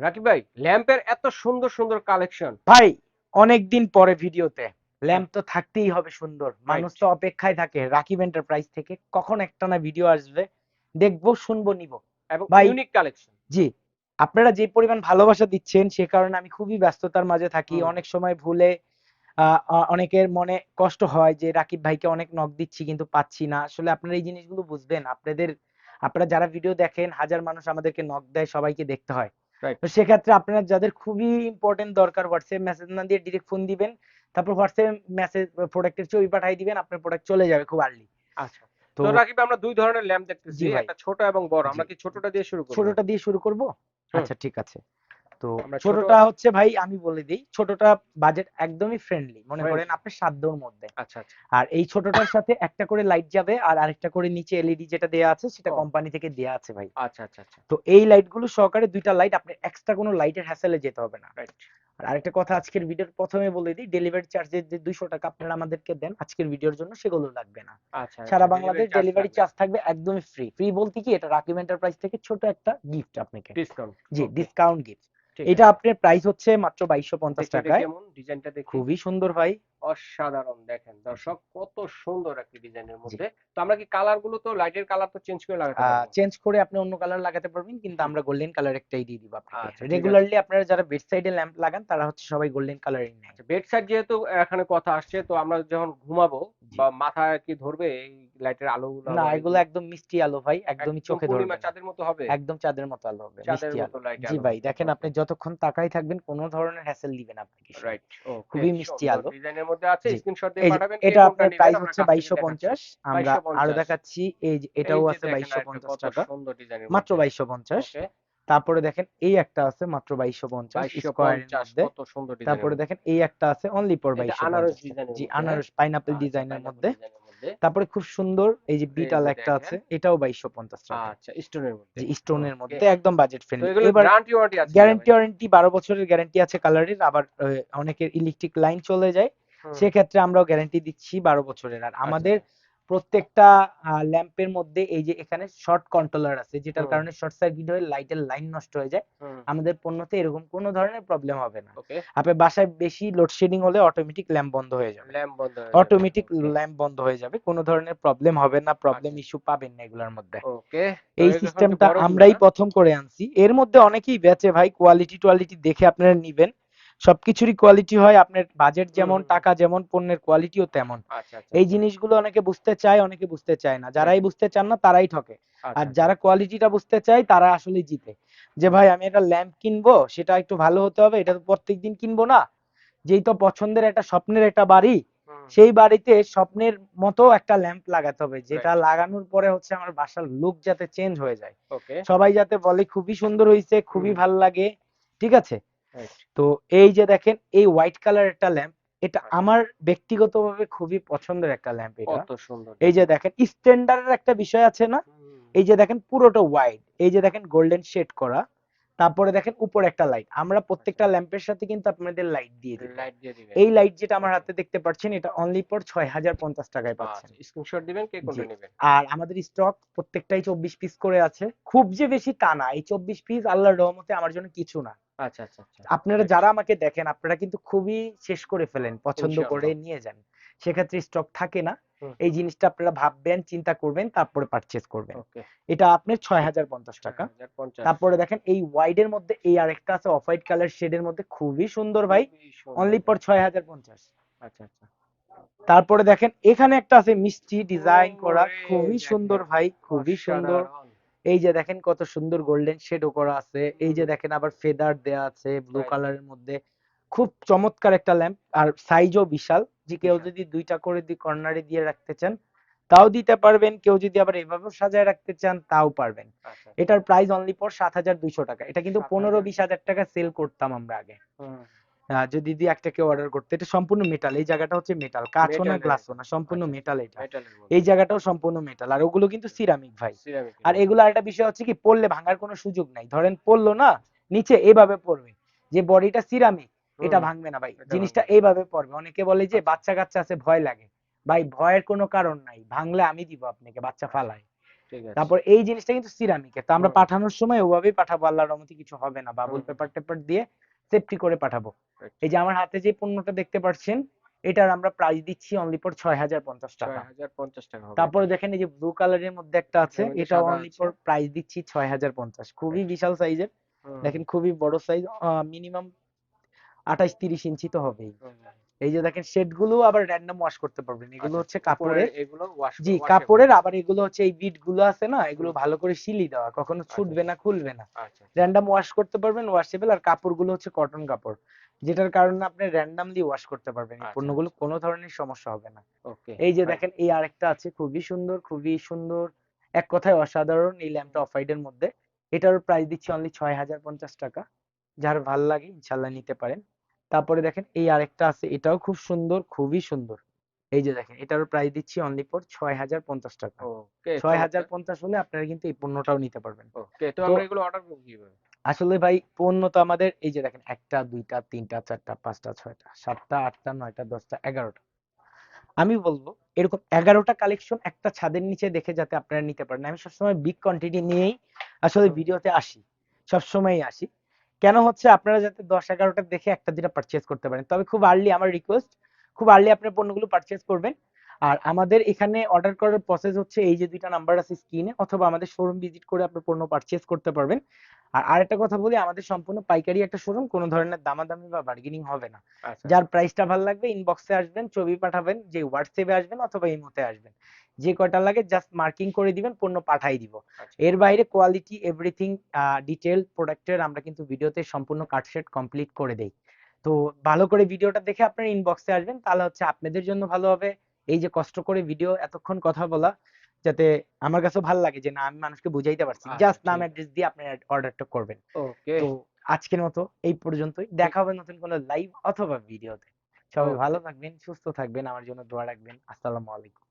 রাকিব ভাই ল্যাম্পের এত সুন্দর সুন্দর কালেকশন ভাই অনেকদিন পরে ভিডিওতে ল্যাম্প তো থাকতেই হবে সুন্দর। মানুষ তো অপেক্ষায় থাকে রাকিব এন্টারপ্রাইজ থেকে কখন একটা না ভিডিও আসবে দেখব শুনব নিব। এবং ইউনিক কালেকশন জি আপনারা যে পরিমাণ ভালোবাসা দিচ্ছেন সে কারণে আমি খুবই ব্যস্ততার মাঝে থাকি। অনেক সময় ভুলে অনেকের মনে কষ্ট হয় যে রাকিব ভাইকে অনেক নক দিচ্ছি কিন্তু পাচ্ছি না। আসলে আপনারা এই জিনিসগুলো বুঝবেন। আপনাদের আপনারা যারা ভিডিও দেখেন হাজার মানুষ আমাদেরকে নক দেয় সবাইকে দেখতে হয়. তো সেক্ষেত্রে আপনারা যাদের খুবই ইম্পর্টেন্ট দরকার হোয়াটসঅ্যাপ মেসেজ না দিয়ে ডিরেক্ট ফোন দিবেন তারপর হোয়াটসঅ্যাপ মেসেজ প্রোডাক্টের ছবি পাঠিয়ে দিবেন আপনার প্রোডাক্ট চলে যাবে খুব আর্লি আচ্ছা। তো রাকিব আমরা দুই ধরনের ল্যাম্প দেখতেছি একটা ছোট এবং বড়। আমরা কি ছোটটা দিয়ে শুরু করব? ছোটটা দিয়ে শুরু করব? আচ্ছা ঠিক আছে। তো ছোটটা হচ্ছে ভাই আমি বলে দিই ছোটটা বাজেট একদমই ফ্রেন্ডলি মনে করেন। আপনার সাধ্যর মধ্যে। আচ্ছা আচ্ছা। আর এই ছোটটার সাথে একটা করে লাইট যাবে আর আরেকটা করে নিচে এলইডি যেটা দেয়া আছে সেটা কোম্পানি থেকে দেয়া আছে ভাই। আচ্ছা আচ্ছা আচ্ছা। তো এই লাইটগুলো সহকারে দুইটা লাইট আপনি এক্সট্রা কোনো লাইটের হ্যাসেলে যেতে হবে না। আর আরেকটা কথা আজকের ভিডিওর প্রথমে বলে দিই ডেলিভারি চার্জের যে দুইশো টাকা আপনারা আমাদেরকে দেন আজকের ভিডিওর জন্য সেগুলো লাগবে না। আচ্ছা সারা আচ্ছা, বাংলাদেশ ডেলিভারি চার্জ থাকবে একদমই ফ্রি ফ্রি বলতে কি এটা রাকিব এন্টারপ্রাইজ থেকে ছোট একটা গিফট আপনাকে। ডিসকাউন্ট জি ডিসকাউন্ট গিফট এটা আপনার প্রাইস হচ্ছে মাত্র বাইশশো পঞ্চাশ টাকায়। কেমন? ডিজাইনটা দেখি খুবই সুন্দর ভাই। অসাধারণ দেখেন। দর্শক কত সুন্দর একটি ডিজাইনের মধ্যে। তো আমরা কি কালারগুলো তো লাইটের কালার তো চেঞ্জ করে লাগাতে পারব? চেঞ্জ করে আপনি অন্য কালার লাগাতে পারবেন কিন্তু আমরা গোল্ডেন কালার একটাই দিয়ে দিব আপনাকে। আচ্ছা। রেগুলারলি আপনারা যারা বেড সাইডে ল্যাম্প লাগান তারা হচ্ছে সবাই গোল্ডেন কালারই নেয়। আচ্ছা বেড সাইড যেহেতু এখানে কথা আসছে তো আমরা যখন ঘুমাবো বা মাথায় কি ধরবে এই লাইটের আলো না এগুলো একদম মিষ্টি আলো ভাই একদমই চোখে ধরবে। চাঁদের মতো হবে? একদম চাঁদের মতো আলো হবে চাঁদের মিষ্টি মতো আলো। লাইট জি ভাই দেখেন আপনি যতক্ষণ তাকাই থাকবেন কোনো ধরনের হ্যাসেল দিবেন আপনাকে। রাইট ও খুবই মিষ্টি আলো। ডিজাইনের মধ্যে আছে স্ক্রিনশট দিয়ে পাঠাবেন এটা আপনার প্রাইস হচ্ছে বাইশশো পঞ্চাশ আমরা আরও দেখাচ্ছি এই এটাও আছে বাইশশো পঞ্চাশ টাকা। সুন্দর ডিজাইনের মাত্র বাইশশো পঞ্চাশ। তারপরে দেখেন এই একটা আছে মাত্র বাইশশো পঞ্চাশ বাইশশো স্কোয়ারের পঞ্চাশ মধ্যে। কত সুন্দর ডিজাইন তারপরে দেখেন এই একটা আছে অনলি ফর এটা বাইশশো আনারস পঞ্চাশ ডিজাইনের জি আনারস পাইনাপল আচ্ছা, ডিজাইনের মধ্যে। মধ্যে। তারপরে খুব সুন্দর এই যে বিটাল একটা আছে এটাও বাইশশো পঞ্চাশ টাকা। আচ্ছা স্টোনের মধ্যে। স্টোনের মধ্যে একদম বাজেট ফ্রেন্ডলি এবার গ্যারান্টি ওয়ারেন্টি আছে গ্যারান্টি ওয়ারেন্টি বারো বছরের গ্যারান্টি আছে কালারের আবার অনেকের ইলেকট্রিক লাইন চলে যায়। সেক্ষেত্রে আমরাও গ্যারান্টি দিচ্ছি বারো বছরের। আচ্ছা, আর আমাদের প্রত্যেকটা ল্যাম্পের মধ্যে এই যে এখানে শর্ট কন্ট্রোলার আছে যেটার কারণে শর্ট সার্কিট হয়ে লাইটের লাইন নষ্ট হয়ে যায়। আমাদের পণ্যতে এরকম কোনো ধরনের প্রবলেম হবে না। ওকে আপনার বাসায় বেশি লোডশেডিং হলে অটোমেটিক ল্যাম্প বন্ধ হয়ে যাবে। ল্যাম্প বন্ধ অটোমেটিক ল্যাম্প বন্ধ হয়ে যাবে। কোনো ধরনের প্রবলেম হবে না। প্রবলেম আচ্ছা। ইস্যু পাবেন না এগুলোর মধ্যে। ওকে এই সিস্টেমটা আমরাই প্রথম করে আনছি। এর মধ্যে অনেকেই বেচে ভাই কোয়ালিটি টোয়ালিটি দেখে আপনারা নিবেন। সবকিছুরই কোয়ালিটি হয় আপনার বাজেট যেমন টাকা যেমন পণ্যের কোয়ালিটিও তেমন। আচ্ছা আচ্ছা এই জিনিসগুলো অনেকে বুঝতে চায় অনেকে বুঝতে চায় না। যারাই বুঝতে চান না তারাই ঠকে। আচ্ছা, আর যারা কোয়ালিটিটা বুঝতে চায় তারা আসলে জিতে। যে ভাই আমি একটা ল্যাম্প কিনবো সেটা একটু ভালো হতে হবে এটা তো প্রত্যেকদিন কিনবো না। যেই তো পছন্দের একটা স্বপ্নের একটা বাড়ি সেই বাড়িতে স্বপ্নের মতো একটা ল্যাম্প লাগাতে হবে যেটা লাগানোর পরে হচ্ছে আমার বাসার লুক যাতে চেঞ্জ হয়ে যায়। সবাই যাতে বলে খুবই সুন্দর হয়েছে খুবই। ভালো লাগে। ঠিক আছে. তো এই যে দেখেন এই হোয়াইট কালার একটা ল্যাম্প এটা আচ্ছা। আমার ব্যক্তিগতভাবে খুবই পছন্দের একটা ল্যাম্প এটা। কত সুন্দর এই যে দেখেন। স্ট্যান্ডার্ডের একটা বিষয় আছে না? এই যে দেখেন পুরোটা হোয়াইট এই যে দেখেন গোল্ডেন শেড করা। তারপরে দেখেন উপরে একটা লাইট আমরা প্রত্যেকটা ল্যাম্পের সাথে কিন্তু আপনাদের লাইট দিয়ে দিই। লাইট দিয়ে দিবেন। এই লাইট যেটা আমার হাতে দেখতে পাচ্ছেন এটা অনলি ফর ছয় হাজার পঞ্চাশ টাকায় পাচ্ছেন। স্ক্রিনশট দিবেন কে কোনটা নেবেন? আর আমাদের স্টক প্রত্যেকটাই চব্বিশ পিস করে আছে। খুব যে বেশি তা না এই চব্বিশ পিস আল্লাহর রহমতে আমার জন্য কিছু না। আচ্ছা আচ্ছা আচ্ছা। আপনারা যারা আমাকে দেখেন আপনারা কিন্তু খুবই শেষ করে ফেলেন পছন্দ করে নিয়ে যান। সেক্ষেত্রে স্টক থাকে না। এই জিনিসটা আপনারা ভাববেন চিন্তা করবেন তারপরে পারচেজ করবেন। এটা আপনার ছয় হাজার পঞ্চাশ টাকা। তারপরে দেখেন এই হোয়াইট এর মধ্যে এই আরেকটা আছে অফ হোয়াইট কালার শেড এর মধ্যে খুবই সুন্দর ভাই। অনলি ফর ছয় হাজার পঞ্চাশ। আচ্ছা আচ্ছা। তারপরে দেখেন এখানে একটা আছে মিষ্টি ডিজাইন করা। খুবই সুন্দর ভাই খুবই সুন্দর। এই যে দেখেন কত সুন্দর গোল্ডেন শেডও করা আছে। এই যে দেখেন আবার ফেদার দেয়া আছে ব্লু. কালারের মধ্যে। খুব চমৎকার একটা ল্যাম্প আর সাইজও বিশাল। যে কেউ যদি দুইটা করে দি কর্নারে দিয়ে রাখতে চান তাও দিতে পারবেন। কেউ যদি আবার এভাবেও সাজায় রাখতে চান তাও পারবেন। আচ্ছা। এটার প্রাইস অনলি ফর সাত হাজার দুইশো টাকা। এটা কিন্তু পনেরো বিশ হাজার টাকা সেল করতাম আমরা আগে। যদি দিয়ে একটা কেউ অর্ডার করতে এটা সম্পূর্ণ মেটাল এই জায়গাটা হচ্ছে মেটাল কাঁচও না। গ্লাসও না সম্পূর্ণ আচ্ছা। মেটাল এটা। এই জায়গাটাও সম্পূর্ণ মেটাল আর ওগুলো কিন্তু সিরামিক ভাই। আর এগুলো। একটা বিষয় হচ্ছে কি পড়লে ভাঙার কোনো সুযোগ নাই। ধরেন পড়ল না নিচে এভাবে পড়বে। যে বডিটা সিরামিক এটা ভাঙবে না ভাই জিনিসটা এইভাবে পড়বে। অনেকে বলে যে বাচ্চা কাচ্চা আছে ভয় লাগে। ভাই ভয়ের কোনো কারণ নাই ভাঙলে আমি দিব আপনাকে বাচ্চা ফালায়। তারপর এই জিনিসটা কিন্তু সিরামিকের তো আমরা পাঠানোর সময় ওভাবেই পাঠাবো আল্লাহর রহমতে কিছু হবে না। বাবুল। পেপার টেপার দিয়ে সেফটি করে পাঠাবো। আচ্ছা। এই যে আমার হাতে যে পণ্যটা দেখতে পাচ্ছেন এটার আমরা প্রাইস দিচ্ছি অনলি ফর ছয় হাজার পঞ্চাশ টাকা তারপরে দেখেন এই যে ব্লু কালারের মধ্যে একটা আছে এটা অনলি। ফর প্রাইস দিচ্ছি ছয় হাজার পঞ্চাশ। খুবই বিশাল সাইজের দেখেন খুবই বড় সাইজ মিনিমাম আঠাশ তিরিশ ইঞ্চি তো হবেই। এই যে দেখেন শেডগুলো আবার র্যান্ডম ওয়াশ করতে পারবেন। এগুলো আচ্ছা, হচ্ছে কাপড়ের এগুলো ওয়াশ জি কাপড়ের আবার এগুলো হচ্ছে এই বিটগুলো আছে না এগুলো ভালো করে সিলি দেওয়া কখনো ছুটবে না খুলবে না। আচ্ছা র্যান্ডম ওয়াশ করতে পারবেন ওয়াশেবল আর কাপড়গুলো হচ্ছে কটন কাপড় যেটার কারণে আপনি র্যান্ডামলি ওয়াশ করতে পারবেন। এই আচ্ছা, পণ্যগুলো কোনো ধরনের সমস্যা হবে না। ওকে এই যে দেখেন এই আরেকটা আছে খুবই সুন্দর খুবই সুন্দর এক কথায় অসাধারণ এই ল্যাম্পটা অফ হোয়াইটের মধ্যে। এটার প্রাইস দিচ্ছি অনলি ছয় হাজার পঞ্চাশ টাকা। যার ভালো লাগে ইনশাল্লাহ নিতে পারেন। তারপরে দেখেন এই আরেকটা আছে এটাও খুব সুন্দর খুবই সুন্দর। এই যে দেখেন এটারও প্রাইস দিচ্ছি অনলি ফর ছয় হাজার পঞ্চাশ টাকা। ছয় হাজার পঞ্চাশ হলে আপনারা কিন্তু এই পণ্যটাও নিতে পারবেন। তো তো- আমরা এগুলো অর্ডার করব কীভাবে? আসলে ভাই পণ্য তো আমাদের এই যে দেখেন একটা দুইটা তিনটা চারটা পাঁচটা ছয়টা সাতটা আটটা নয়টা দশটা এগারোটা। আমি বলব এরকম এগারোটা কালেকশন একটা ছাদের নিচে দেখে যাতে আপনারা নিতে পারেন। আমি সবসময় বিগ কোয়ান্টিটি নিয়েই আসলে ভিডিওতে আসি সবসময়ই আসি। কেন হচ্ছে আপনারা যাতে দশ এগারোটা দেখে একটা দুটা পারচেজ করতে পারেন? তবে খুব আর্লি আমার রিকোয়েস্ট খুব আর্লি আপনার পণ্যগুলো পারচেজ করবেন। আর আমাদের এখানে অর্ডার করার প্রসেস হচ্ছে এই যে দুইটা নাম্বার আছে স্ক্রিনে অথবা আমাদের শোরুম ভিজিট করে আপনি পণ্য পারচেজ করতে পারবেন। আর আরেকটা কথা বলি আমাদের সম্পূর্ণ পাইকারি একটা শোরুম কোনো ধরনের দামাদামি বা বার্গেনিং হবে না। আচ্ছা। যার প্রাইসটা ভালো লাগবে ইনবক্সে আসবেন ছবি পাঠাবেন যে হোয়াটসঅ্যাপে আসবেন অথবা এই ইমোতে আসবেন। যে কয়টা লাগে জাস্ট মার্কিং করে দিবেন পণ্য পাঠাই দিব। আচ্ছা। এর বাইরে কোয়ালিটি এভরিথিং ডিটেল প্রোডাক্টের আমরা কিন্তু ভিডিওতে সম্পূর্ণ কাটশেট কমপ্লিট করে দেই। তো ভালো করে ভিডিওটা দেখে আপনারা ইনবক্সে আসবেন তাহলে হচ্ছে আপনাদের জন্য ভালো হবে। এই যে কষ্ট করে ভিডিও এতক্ষণ কথা বলা যাতে আমার কাছে ভালো লাগে যে না আমি মানুষকে বুঝাইতে পারছি আচ্ছা, জাস্ট নাম অ্যাড্রেস দিয়ে আপনি অর্ডারটা করবেন। ওকে তো আজকের মতো এই পর্যন্তই। দেখা হবে নতুন কোনো লাইভ অথবা ভিডিওতে সবাই. ভালো থাকবেন সুস্থ থাকবেন আমার জন্য দোয়া রাখবেন। আসসালামু আলাইকুম।